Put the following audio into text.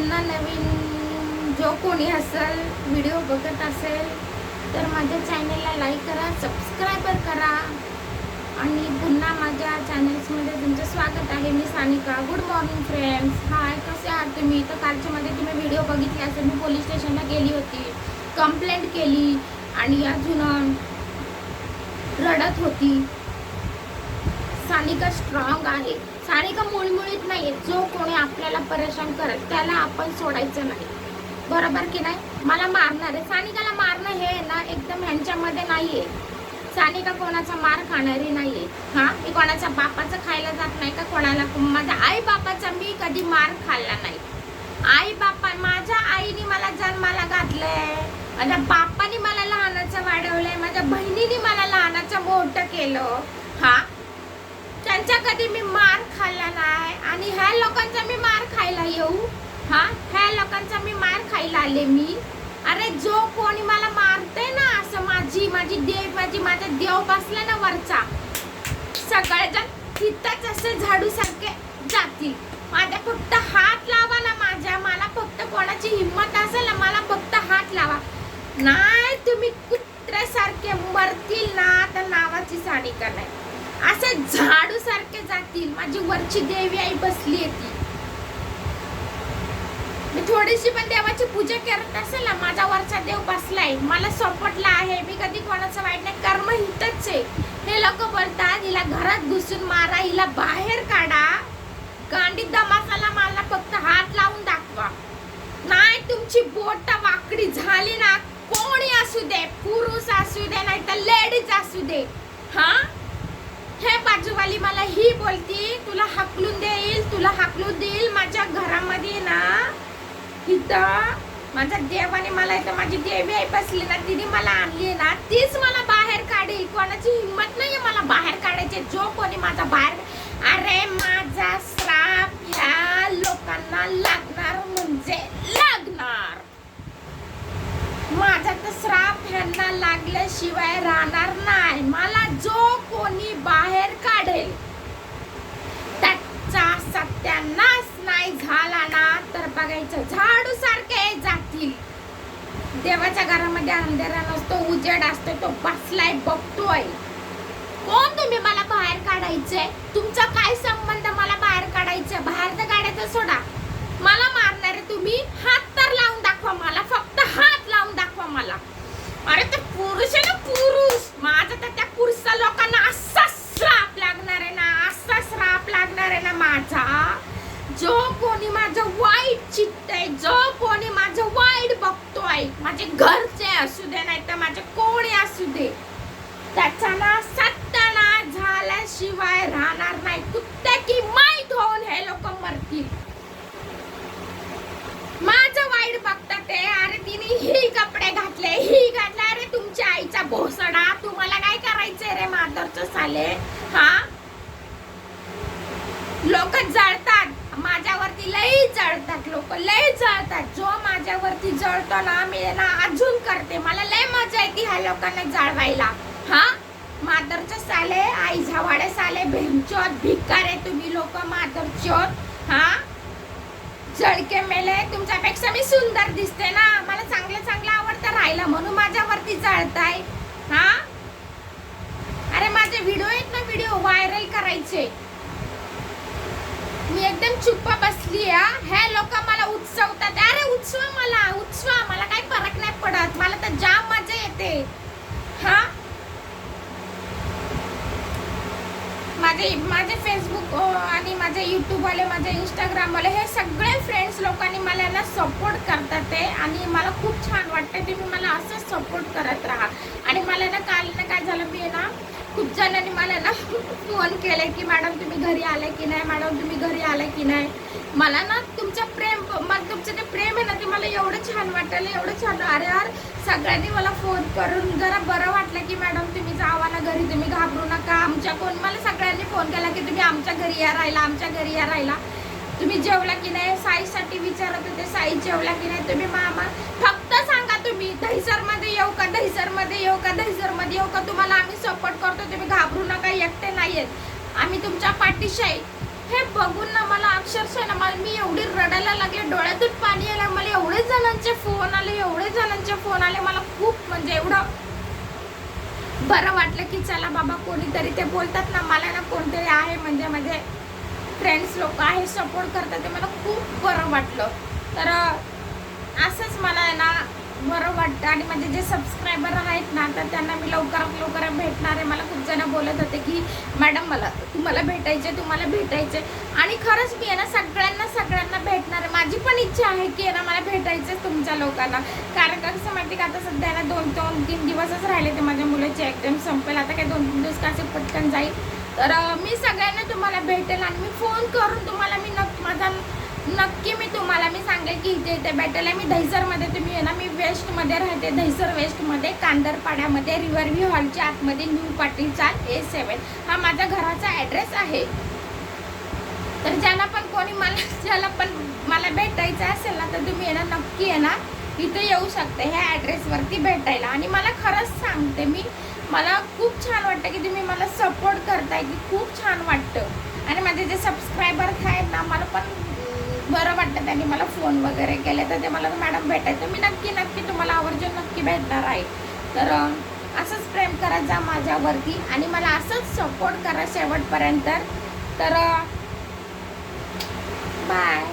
पुन्हा नवीन जो कोणी असेल व्हिडिओ बघत असेल तर माझ्या चॅनलला लाईक करा सबस्क्रायबर करा. आणि पुन्हा माझ्या चॅनल्समध्ये तुमचं स्वागत आहे. मी Sanika. Good morning friends hi कसे आहात तुम्ही? तर कालच्यामध्ये तुम्ही व्हिडिओ बघितले असेल. मी पोलीस स्टेशनला गेली होती. कंप्लेंट केली. आणि अजून रडत होती. सानिका स्ट्रॉंग आहे. सानिका मुळमुळीत नाही जो कोणी आपल्याला परेशान करत त्याला आपण सोडायचं नाही. बरोबर की नाही? मला मारणार आहे. सानिकाला मारणं हे ना एकदम ह्यांच्यामध्ये नाहीये. सानिका कोणाचा मार खाणारी नाहीये. हा? मी कोणाच्या बापाचं खायला जात नाही का कोणाला? माझ्या आई बापाचा मी कधी मार खाल्ला नाही. आई बापा माझ्या आईने मला जन्माला घातलंय. माझ्या बापाने मला लहानाचं वाढवलंय. माझ्या बहिणीने मला लहानाचं मोठं केलं. हा? यांचा कधी मी मार खाल्ला नाही आणि ह्या लोकांचा मी मार खायला येऊ? हा? ह्या लोकांचा मी मार खायला आले मी? अरे जो कोणी मला मारते ना असं माझी माझी देव माझी माझा देव बसला ना वरचा सगळेजण तिथंच असे झाडू सारखे जातील. माझ्या फक्त हात लावा ना माझ्या मला फक्त कोणाची हिंमत असेल ना मला फक्त हात लावा. नाही तुम्ही कुत्र्यासारखे मरतील ना तर नावाची साडी का नाही? असे झाड जातील. माझी वरची देवी आई बसली येते मी थोडीशी पण देवाची पूजा करत असेल ना माझा वरचा देव बसलाय. मला सोपटला आहे. मी कधी कोणाचं वाईट नाही. कर्म हितच आहे. हे लोक बोलतात हिला घरात घुसून मारा हिला बाहेर काढा. गांडी दमासाला मला फक्त हात लावून दाखवा. नाही तुमची बोट वाकडी झाली ना कोणी असू दे. पुरुष असू दे नाही तर लेडीज असू दे. हा? हे बाजूवाली मला ही बोलती तुला हाकलून देईल तुला हाकलून देईल माझ्या घरामध्ये ना. इथं माझ्या देवाने मला इथं माझी देवी आई बसली ना तिने मला आणली ना तीच मला बाहेर काढेल. कोणाची हिंमत नाही मला बाहेर काढायचे. जो कोणी माझा बाहेर अरे माझा श्राप ह्या लोकांना लागणार म्हणजे लागणार. माझा तर श्राप ह्यांना लागल्याशिवाय राहणार नाही मला जो कोणी बाहेर काढेल त्याचा सत्यानाश नाही झाला ना तर बघायचं झाडू सारखे जातील देवाच्या घरामध्ये अंधेरा नसतो उजेड असतो तो बसलाय बघतोय. कोण तुम्ही मला बाहेर काढायचंय? तुमचा काय संबंध मला बाहेर काढायचं बाहेर तर काढायचं सोडा. मला मारणारे तुम्ही हात तर लावून दाखवा मला फक्त हात लावून दाखवा मला. अरे ते पुरुष आहे ना पुरुष माझा तर त्या पुरुष लोकांना असा श्राप लागणार आहे ना असा श्राप लागणार आहे ना माझा जो कोणी माझं वाईट चित्तय जो कोणी माझं वाईट बघतोय माझे घरचे असू दे नाही तर माझे कोणी असू दे. त्याचा ना सत्यानाश झाल्याशिवाय राहणार नाही. कुत्ते की माहीत होऊन हे लोक मरतील. माझं वाईट बघतात ते. अरे तिने ही कपडे घातले ही घातले. अरे तुमच्या आईचा भोसडा. तुम्हाला काय करायचंय रे माधवचं साले? हा? लोक जळतात. माझ्या लई जळतात लोक लई जळतात. जो माझ्यावरती जळतो ना मी ना अजून करते. मला लय मजा येते ह्या लोकांना जळवायला. हा? मादरचे साले आई झावाडे साले भेंचोत भिकारे तुम्ही लोक मादरचोत हा? जळके मेले तुमच्यापेक्षा मी सुंदर दिसते ना. मला चांगलं चांगलं आवडतं राहिलं म्हणून माझ्यावरती जळताय. हा? अरे माझे व्हिडिओ आहेत ना व्हिडिओ व्हायरल करायचे. मी एकदम चुप्पा बसली हे. लोक मला उत्सवतात. अरे उत्सव मला उत्सव. मला काही फरक नाही पडत. मला तर जाम मजा येते. हा? माझे माझे फेसबुक हो, आणि माझे यूट्यूबवाले माझे इंस्टाग्रामवाले हे सगळे फ्रेंड्स लोकांनी मला ना सपोर्ट करतात ते. आणि मला खूप छान वाटतं तुम्ही मला असंच सपोर्ट करत राहा. आणि मला ना काल ना काय झालं मी आहे ना खूप जणांनी मला ना फोन केले की मॅडम तुम्ही घरी आले की नाही? मॅडम तुम्ही घरी आले की नाही? मला ना तुमचं प्रेम मग तुमचं ते प्रेम आहे ना ते मला एवढं छान वाटलं एवढं छान अरे यार सगळ्यांनी मला फोन करून जरा बरं वाटलं की मॅडम तुम्ही जावा ना घरी तुम्ही घाबरू नका. आमच्या कोण मला सगळ्यांनी फोन केला की तुम्ही आमच्या घरी या राहिला आमच्या घरी या राहिला. तुम्ही जेवला की नाही? साईसाठी विचारत होते साई जेवला की नाही? तुम्ही मामा फक्त सांगा तुम्ही दहिसरमध्ये येऊ का? दहिसरमध्ये येऊ का? दहिसरमध्ये येऊ का? तुम्हाला आम्ही सपोर्ट करतो तुम्ही घाबरू नका एकटे आम्ही तुमच्या पाठीशी आहे. हे बघून ना मला अक्षरशः ना मला मी एवढी रडायला लागले डोळ्यातून पाणी आलं मला एवढे जणांचे फोन आले एवढे जणांचे फोन आले. मला खूप म्हणजे एवढं बरं वाटलं की चला बाबा कोणीतरी ते बोलतात ना मला ना कोणतरी आहे म्हणजे माझे फ्रेंड्स लोक आहे सपोर्ट करतात. ते मला खूप बरं वाटलं. तर असंच मला आहे ना बरं वाटतं. आणि माझे जे सबस्क्रायबर आहेत ना तर त्यांना मी लवकरात लवकर भेटणार आहे. मला खूप जण बोलत होते की मॅडम मला तुम्हाला भेटायचे तुम्हाला भेटायचे. आणि खरंच मी आहे ना सगळ्यांना सगळ्यांना भेटणार आहे. माझी पण इच्छा आहे की आहे ना मला भेटायचं तुमच्या लोकांना. कारण का कसं माहिती का आता सध्या ना दोन दोन तीन दिवसच राहिले ते माझ्या मुलाची एकदम संपेल. आता काय दोन तीन दिवस कसे पटकन जाईल. तर मी सगळ्यांना तुम्हाला भेटेल आणि मी फोन करून तुम्हाला मी नक्की माझा नक्की मी तुम्हाला मी सांगेल की इथे इथे भेटेल मी दहिसरमध्ये तुम्ही आहे ना मी वेस्टमध्ये राहते. दहिसर वेस्टमध्ये कांदरपाड्यामध्ये रिव्हर हॉलच्या आतमध्ये न्यू पाटील चाल ए सेवन हा माझ्या घराचा ॲड्रेस आहे. तर ज्याला पण कोणी मला ज्याला पण मला भेटायचं असेल ना तर तुम्ही आहे ना नक्की आहे ना. इथे येऊ शकते ह्या ॲड्रेसवरती भेटायला. आणि मला खरंच सांगते मी मला खूप छान वाटतं की तुम्ही मला सपोर्ट करताय की खूप छान वाटतं. आणि माझे जे सबस्क्रायबर आहेत ना मला पण बरं वाटतं त्यांनी मला फोन वगैरे केले. तर ते मला मॅडम भेटायचं. मी नक्की नक्की तुम्हाला आवर्जून नक्की भेटणार आहे. तर असंच प्रेम करत जा माझ्यावरती आणि मला असंच सपोर्ट करा शेवटपर्यंत. तर बाय